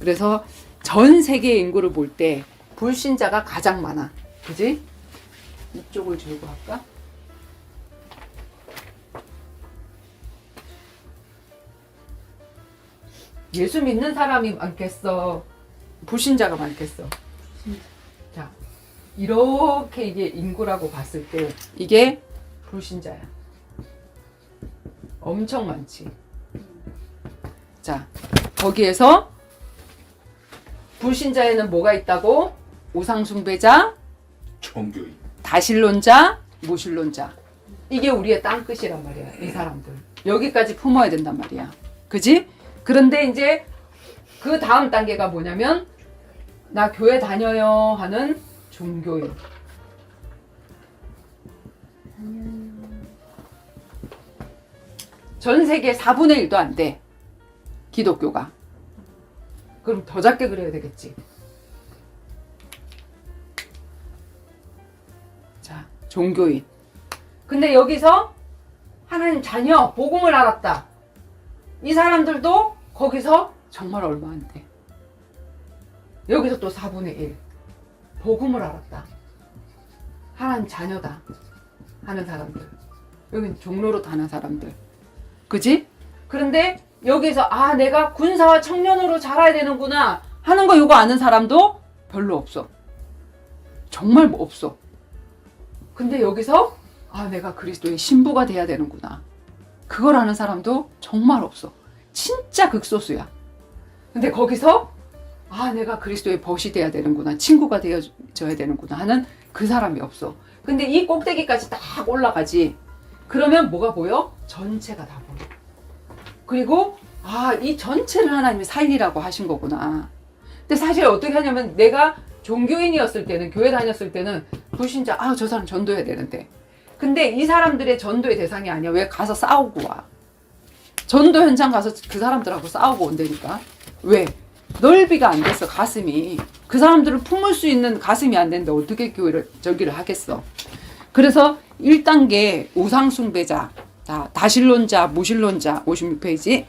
그래서 전 세계 인구를 볼 때 불신자가 가장 많아. 그지? 이쪽을 들고 할까? 예수 믿는 사람이 많겠어? 불신자가 많겠어? 자, 이렇게 이게 인구라고 봤을 때 이게 불신자야. 엄청 많지. 자, 거기에서 불신자에는 뭐가 있다고? 우상숭배자, 종교인. 다신론자, 무신론자. 이게 우리의 땅끝이란 말이야, 이 사람들. 여기까지 품어야 된단 말이야. 그지? 그런데 이제 그 다음 단계가 뭐냐면, 나 교회 다녀요 하는 종교인. 전 세계 4분의 1도 안 돼. 기독교가. 그럼 더 작게 그려야 되겠지. 자, 종교인. 근데 여기서 하나님 자녀, 복음을 알았다. 이 사람들도 거기서 정말 얼마 안 돼. 여기서 또 4분의 1. 복음을 알았다. 하나님 자녀다. 하는 사람들. 여긴 종로로 다는 사람들. 그지? 그런데 여기서 아 내가 군사와 청년으로 자라야 되는구나 하는 거 이거 아는 사람도 별로 없어. 정말 뭐 없어. 근데 여기서 아 내가 그리스도의 신부가 돼야 되는구나. 그걸 아는 사람도 정말 없어. 진짜 극소수야. 근데 거기서 아 내가 그리스도의 벗이 돼야 되는구나. 친구가 되어줘야 되는구나 하는 그 사람이 없어. 근데 이 꼭대기까지 딱 올라가지. 그러면 뭐가 보여? 전체가 다 보여. 그리고 아, 이 전체를 하나님이 살리라고 하신 거구나. 근데 사실 어떻게 하냐면 내가 종교인이었을 때는 교회 다녔을 때는 불신자 아, 저 사람 전도해야 되는데. 근데 이 사람들의 전도의 대상이 아니야. 왜 가서 싸우고 와. 전도 현장 가서 그 사람들하고 싸우고 온다니까. 왜? 넓이가 안 됐어, 가슴이. 그 사람들을 품을 수 있는 가슴이 안 되는데 어떻게 교회를, 저기를 하겠어. 그래서 1단계 우상숭배자, 자, 다신론자, 무신론자, 56페이지.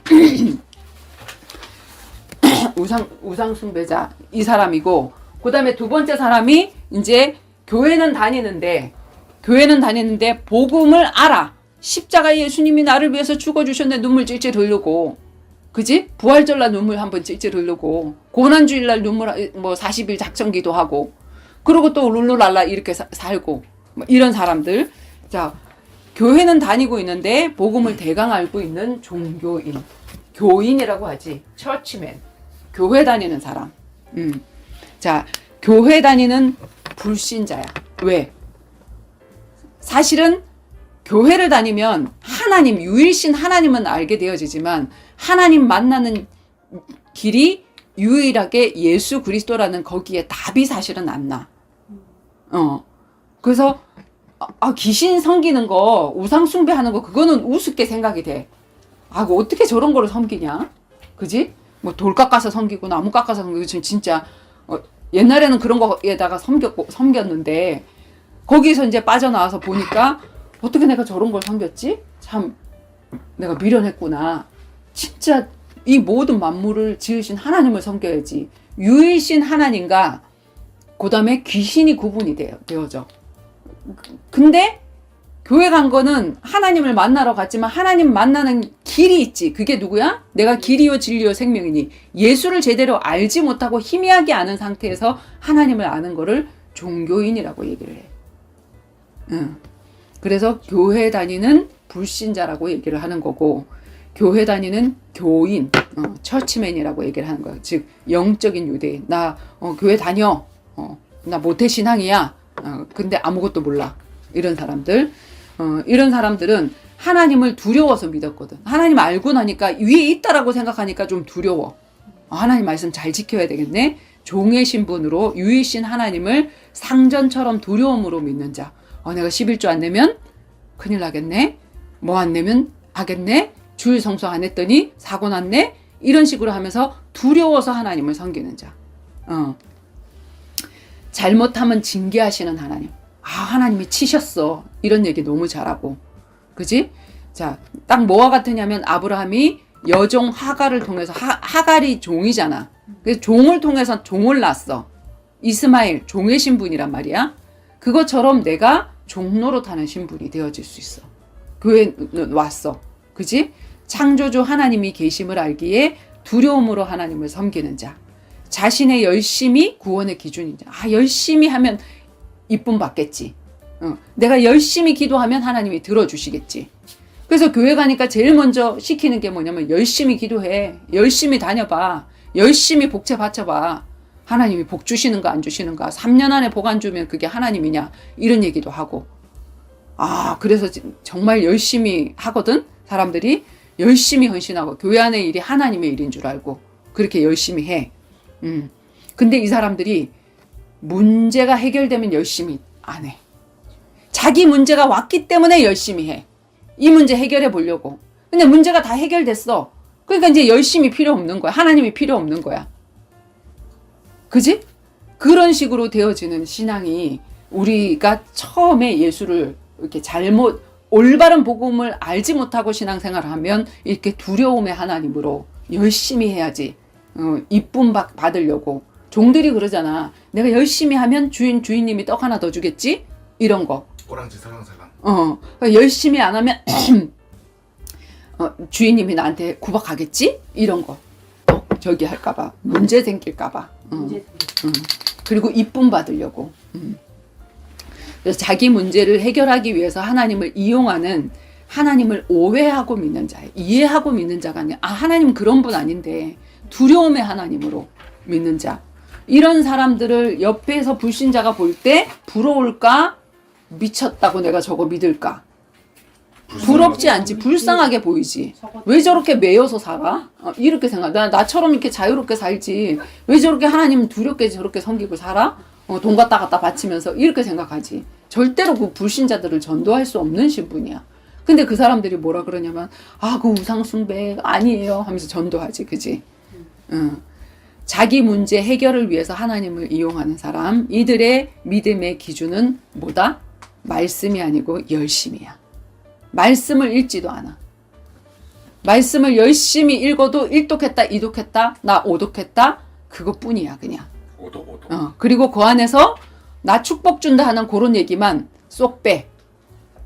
우상, 우상 숭배자, 이 사람이고, 그 다음에 두 번째 사람이 이제 교회는 다니는데, 교회는 다니는데, 복음을 알아. 십자가 예수님이 나를 위해서 죽어 주셨는데 눈물 찔찔 흘리고, 그지? 부활절날 눈물 한번 찔찔 흘리고, 고난주일날 눈물, 뭐 40일 작정기도 하고, 그리고 또 룰루랄라 이렇게 사- 살고, 뭐 이런 사람들. 자, 교회는 다니고 있는데 복음을 대강 알고 있는 종교인, 교인이라고 하지. 처치맨. 교회 다니는 사람. 음. 자, 교회 다니는 불신자야. 왜? 사실은 교회를 다니면 하나님, 유일신 하나님은 알게 되어지지만 하나님 만나는 길이 유일하게 예수 그리스도라는 거기에 답이 사실은 안 나. 어. 그래서 아, 아, 귀신 섬기는 거, 우상 숭배하는 거, 그거는 우습게 생각이 돼. 아, 그 어떻게 저런 거를 섬기냐? 그지? 뭐 돌 깎아서 섬기고 나무 깎아서 섬기고 진짜 어, 옛날에는 그런 거에다가 섬겼고 섬겼는데 거기서 이제 빠져나와서 보니까 어떻게 내가 저런 걸 섬겼지? 참 내가 미련했구나. 진짜 이 모든 만물을 지으신 하나님을 섬겨야지. 유일신 하나님과 그 다음에 귀신이 구분이 되어, 되어져. 근데 교회 간 거는 하나님을 만나러 갔지만 하나님 만나는 길이 있지. 그게 누구야? 내가 길이요 진리요 생명이니 예수를 제대로 알지 못하고 희미하게 아는 상태에서 하나님을 아는 거를 종교인이라고 얘기를 해. 응. 그래서 교회 다니는 불신자라고 얘기를 하는 거고 교회 다니는 교인, 어, 처치맨이라고 얘기를 하는 거야. 즉 영적인 유대인. 나 어, 교회 다녀. 어, 나 모태 신앙이야. 어, 근데 아무것도 몰라. 이런 사람들. 어, 이런 사람들은 하나님을 두려워서 믿었거든. 하나님 알고 나니까 위에 있다라고 생각하니까 좀 두려워. 어, 하나님 말씀 잘 지켜야 되겠네. 종의 신분으로 유이신 하나님을 상전처럼 두려움으로 믿는 자. 어, 내가 11조 안 내면 큰일 나겠네. 뭐 안 내면 하겠네. 주일 성수 안 했더니 사고 났네. 이런 식으로 하면서 두려워서 하나님을 섬기는 자. 어. 잘못하면 징계하시는 하나님. 아, 하나님이 치셨어. 이런 얘기 너무 잘하고. 그지? 자, 딱 뭐와 같으냐면 아브라함이 여종 하갈을 통해서 하, 하갈이 종이잖아. 그래서 종을 통해서 종을 낳았어. 이스마엘 종의 신분이란 말이야. 그것처럼 내가 종로로 타는 신분이 되어질 수 있어. 교회 왔어. 그지? 창조주 하나님이 계심을 알기에 두려움으로 하나님을 섬기는 자. 자신의 열심이 구원의 기준이자. 아, 열심히 하면 이쁨 받겠지. 어, 내가 열심히 기도하면 하나님이 들어주시겠지. 그래서 교회 가니까 제일 먼저 시키는 게 뭐냐면 열심히 기도해. 열심히 다녀봐. 열심히 복채 받쳐봐. 하나님이 복 주시는가 안 주시는가. 3년 안에 복 안 주면 그게 하나님이냐. 이런 얘기도 하고. 아, 그래서 지- 정말 열심히 하거든. 사람들이 열심히 헌신하고 교회 안의 일이 하나님의 일인 줄 알고 그렇게 열심히 해. 음. 근데 이 사람들이 문제가 해결되면 열심히 안 해. 자기 문제가 왔기 때문에 열심히 해. 이 문제 해결해 보려고. 근데 문제가 다 해결됐어. 그러니까 이제 열심히 필요 없는 거야. 하나님이 필요 없는 거야. 그지? 그런 식으로 되어지는 신앙이 우리가 처음에 예수를 이렇게 잘못 올바른 복음을 알지 못하고 신앙생활을 하면 이렇게 두려움의 하나님으로 열심히 해야지 어, 이쁨 받, 받으려고 종들이 그러잖아 내가 열심히 하면 주인 주인님이 떡 하나 더 주겠지 이런 거 꼬랑지 살랑살랑. 어, 그러니까 열심히 안 하면 어, 주인님이 나한테 구박하겠지? 이런 거. 어, 저기 할까봐 문제 생길까봐. 어, 문제 그리고 이쁨 받으려고. 음. 그래서 자기 문제를 해결하기 위해서 하나님을 이용하는 하나님을 오해하고 믿는 자예요. 이해하고 믿는 자가 아니라 아 하나님 그런 분 아닌데 두려움의 하나님으로 믿는 자. 이런 사람들을 옆에서 불신자가 볼 때 부러울까? 미쳤다고 내가 저거 믿을까? 부럽지 않지. 불쌍하게 보이지. 왜 저렇게 매여서 살아? 어, 이렇게 생각. 나 나처럼 이렇게 자유롭게 살지. 왜 저렇게 하나님 두렵게 저렇게 섬기고 살아? 어, 돈 갖다 갖다 바치면서 이렇게 생각하지. 절대로 그 불신자들을 전도할 수 없는 신분이야. 근데 그 사람들이 뭐라 그러냐면 아 그 우상 숭배 아니에요 하면서 전도하지 그지 응. 자기 문제 해결을 위해서 하나님을 이용하는 사람 이들의 믿음의 기준은 뭐다 말씀이 아니고 열심이야 말씀을 읽지도 않아. 말씀을 열심히 읽어도 일독했다, 이독했다, 나 오독했다, 그것뿐이야, 그냥. 오도 오도. 어, 그리고 그 안에서 나 축복 준다 하는 그런 얘기만 쏙 빼.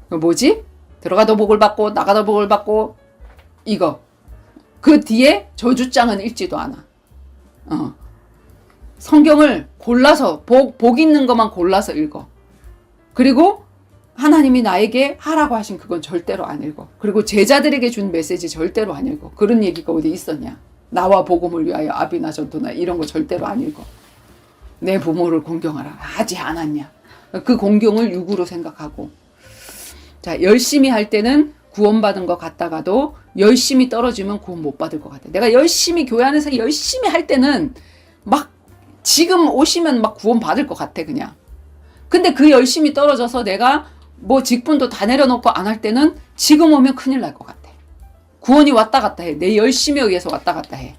그 뭐지? 들어가도 복을 받고, 나가도 복을 받고, 이거. 그 뒤에 저주장은 읽지도 않아. 어. 성경을 골라서, 복, 복 있는 것만 골라서 읽어. 그리고 하나님이 나에게 하라고 하신 그건 절대로 안 읽어. 그리고 제자들에게 준 메시지 절대로 안 읽어. 그런 얘기가 어디 있었냐? 나와 복음을 위하여 아비나 전도나 이런 거 절대로 안 읽어. 내 부모를 공경하라. 하지 않았냐? 그 공경을 육으로 생각하고. 자, 열심히 할 때는 구원받은 것 같다가도 열심히 떨어지면 구원 못 받을 것 같아. 내가 열심히 교회 안에서 열심히 할 때는 막 지금 오시면 막 구원 받을 것 같아, 그냥. 근데 그 열심히 떨어져서 내가 뭐 직분도 다 내려놓고 안 할 때는 지금 오면 큰일 날 것 같아. 구원이 왔다 갔다 해. 내 열심에 의해서 왔다 갔다 해.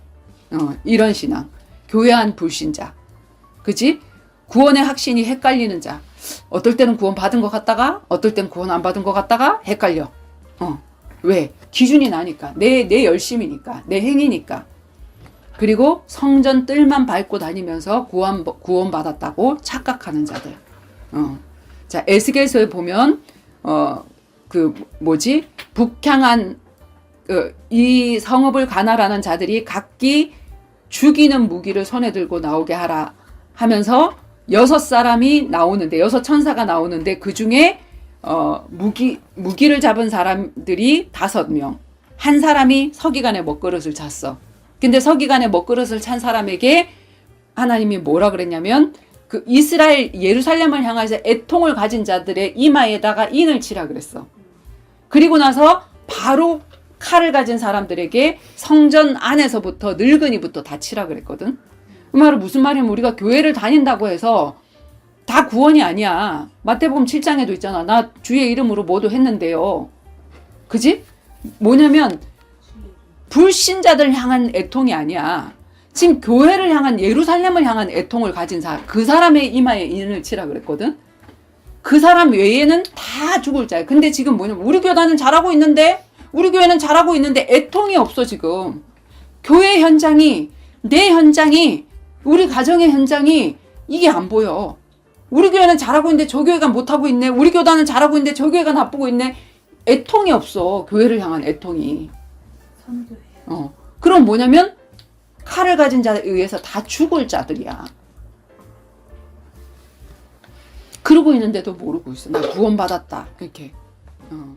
어, 이런 신앙. 교회한 불신자. 그지? 구원의 확신이 헷갈리는 자. 어떨 때는 구원 받은 것 같다가, 어떨 때는 구원 안 받은 것 같다가 헷갈려. 어. 왜? 기준이 나니까. 내, 내 열심이니까. 내 행위니까. 그리고 성전 뜰만 밟고 다니면서 구원, 구원 받았다고 착각하는 자들. 어. 자, 에스겔서에 보면, 어, 그, 뭐지? 북향한, 그, 이 성읍을 가나라는 자들이 각기 죽이는 무기를 손에 들고 나오게 하라 하면서 여섯 사람이 나오는데, 여섯 천사가 나오는데, 그 중에, 어, 무기, 무기를 잡은 사람들이 다섯 명. 한 사람이 서기관의 먹그릇을 찼어. 근데 서기관의 먹그릇을 찬 사람에게 하나님이 뭐라 그랬냐면, 그 이스라엘 예루살렘을 향해서 애통을 가진 자들의 이마에다가 인을 치라 그랬어. 그리고 나서 바로 칼을 가진 사람들에게 성전 안에서부터 늙은이부터 다 치라 그랬거든. 그 말은 무슨 말이냐면 우리가 교회를 다닌다고 해서 다 구원이 아니야. 마태복음 7장에도 있잖아. 나 주의 이름으로 모두 했는데요. 그지? 뭐냐면 불신자들 향한 애통이 아니야. 지금 교회를 향한 예루살렘을 향한 애통을 가진 사, 그 사람의 이마에 인을 치라 그랬거든. 그 사람 외에는 다 죽을 자야. 근데 지금 뭐냐면 우리 교단은 잘하고 있는데 우리 교회는 잘하고 있는데 애통이 없어 지금. 교회 현장이 내 현장이 우리 가정의 현장이 이게 안 보여. 우리 교회는 잘하고 있는데 저 교회가 못하고 있네. 우리 교단은 잘하고 있는데 저 교회가 나쁘고 있네. 애통이 없어. 교회를 향한 애통이. 어. 그럼 뭐냐면 칼을 가진 자에 의해서 다 죽을 자들이야. 그러고 있는데도 모르고 있어. 나 구원받았다. 이렇게. 어.